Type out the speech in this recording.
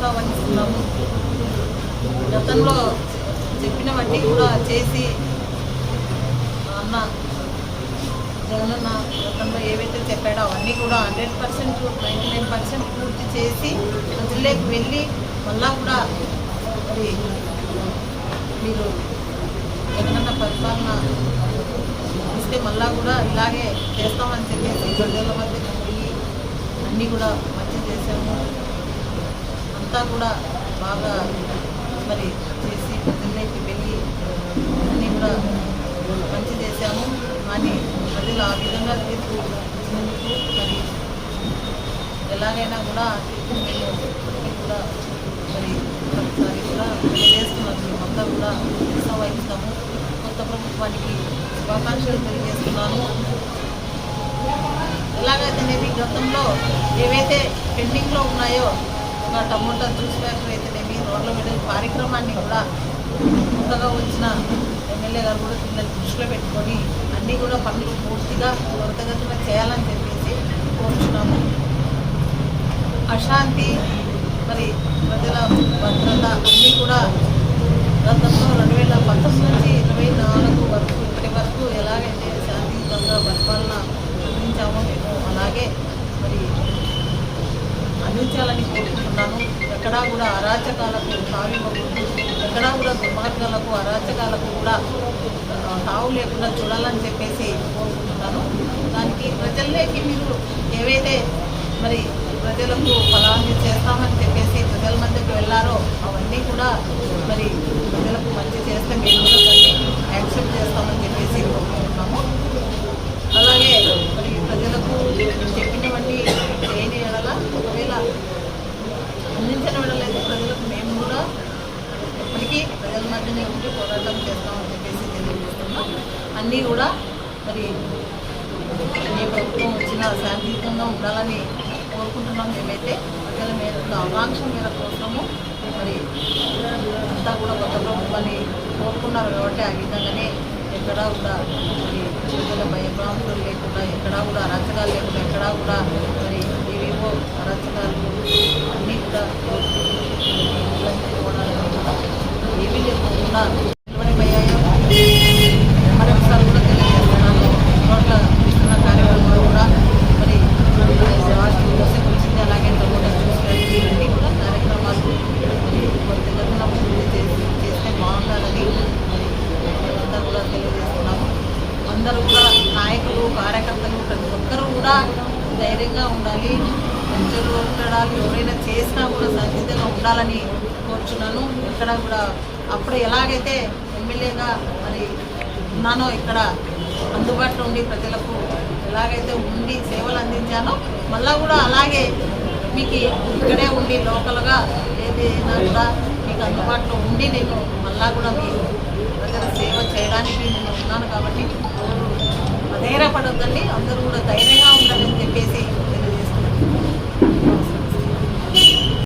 తీర్పును ఇస్తున్నాము గతంలో చెప్పిన చెప్పినవన్నీ కూడా చేసి అన్న జగనన్న గతంలో ఏవైతే చెప్పాడో అవన్నీ కూడా hundred percent ninety nine percent పూర్తి చేసి ప్రజల్లోకి వెళ్ళి మళ్ళా కూడా మరి మీరు జగనన్న పరిపాలన ఇస్తే మళ్ళా కూడా ఇలాగే చేస్తామని చెప్పేసి ప్రజల మధ్య అన్నీ కూడా మంచి చేసాము అంతా కూడా బాగా మరి చేసి ప్రజల్లోకి వెళ్ళి అన్నీ కూడా మంచి చేశాము. కానీ ప్రజలు ఆ విధంగా తీర్పు ఇచ్చినందుకు మరి ఎలాగైనా కూడా తీర్పు మేము ఇప్పటికీ కూడా మరి ఒకసారి కూడా తెలియజేస్తున్నాము. మేమంతా కూడా దిశ వహిస్తాము కొత్త ప్రభుత్వానికి శుభాకాంక్షలు తెలియజేస్తున్నాను ఎలాగైతేనేమి గతంలో ఏవైతే పెండింగ్లో ఉన్నాయో నా టమోటా జ్యూస్ అయితే అయితేనేమి రోడ్ల మీద కార్యక్రమాన్ని కూడా కొత్తగా వచ్చిన ఎమ్మెల్యే గారు కూడా పిల్లలు దృష్టిలో పెట్టుకొని అన్నీ కూడా పనులు పూర్తిగా త్వరితగతిన చేయాలని చెప్పేసి కోరుచున్నాము. అశాంతి మరి ప్రజల భద్రత అన్నీ కూడా గతంలో రెండు వేల పంతొమ్మిది నుంచి ఇరవై నాలుగు వరకు ఇప్పటి వరకు ఎలాగైతే శాంతియుతంగా పరిపాలన అందించామో మేము అలాగే మరి అందించాలని కోరుకుంటున్నాను. ఎక్కడా కూడా అరాచకాలకు తావివ్వకూడదు. ఎక్కడా కూడా దుర్మార్గాలకు అరాచకాలకు కూడా ఆ, తావు లేకుండా చూడాలని చెప్పేసి కోరుకుంటున్నాను. దానికి ప్రజల్లోకి మీరు ఏవైతే మరి ప్రజలకు ఫలాన్ని చేస్తామని చెప్పేసి ప్రజల మధ్యకు వెళ్ళారో అవన్నీ కూడా మరి ప్రజలకు మంచి చేస్తే మీరు కూడా దాన్ని యాక్సెప్ట్ చేస్తామని చెప్పేసి కోరుకుంటున్నాము అలాగే మరి ప్రజలకు చెప్పినవన్నీ చేయని ఎడల ఒకవేళ అందించిన ఎడలైతే ప్రజలకు మేము కూడా ఎప్పటికీ ప్రజల మధ్యనే పోరాటం చేస్తామని చెప్పేసి తెలియజేస్తున్నాం. అన్నీ కూడా మరి ఏ ప్రభుత్వం వచ్చినా శాంతియుతంగా ఉండాలని కోరుకుంటున్నాం. మేమైతే ప్రజల మేరకు ఆకాంక్ష మేర కోసము మరి అంతా కూడా కొత్త ప్రభుత్వాన్ని కోరుకున్నారు కాబట్టి ఆ విధంగానే ఎక్కడా కూడా మరి ప్రజల భయభ్రాంతులు లేకుండా ఎక్కడా కూడా అరచకాలు లేకుండా ఎక్కడా కూడా మరి ఏవేవో అరచకాలు అన్నీ కూడా ఏమీ లేకుండా మరొకసారి కూడా తెలియజేస్తున్నాను రోడ్ల విస్తరణ కార్యక్రమంలో కూడా మరి రాష్ట్రం కోసం వచ్చింది అలాగే టమోటా జ్యూస్ ఇవన్నీ కూడా కార్యక్రమాలు మరి కొద్దిగా చేస్తే బాగుంటుందని మరి మేమంతా కూడా తెలియజేస్తున్నాము అందరూ కూడా నాయకులు కార్యకర్తలు ప్రతి ఒక్కరూ కూడా ధైర్యంగా ఉండాలి. మంచిగా ఉండడాలు ఎవరైనా చేసినా కూడా సంసిద్ధంగా ఉండాలని కోరుచున్నాను. ఇక్కడ కూడా అప్పుడు ఎలాగైతే ఎమ్మెల్యేగా మరి ఉన్నానో ఇక్కడ అందుబాటులో ఉండి ప్రజలకు ఎలాగైతే ఉండి సేవలు అందించానో మళ్ళా కూడా అలాగే మీకు ఇక్కడే ఉండి లోకల్గా ఏదైనా కూడా మీకు అందుబాటులో ఉండి నేను మళ్ళా కూడా మీ ప్రజల సేవ చేయడానికి నేను ఉన్నాను కాబట్టి ధైర్యపడొద్దండి అందరూ కూడా ధైర్యం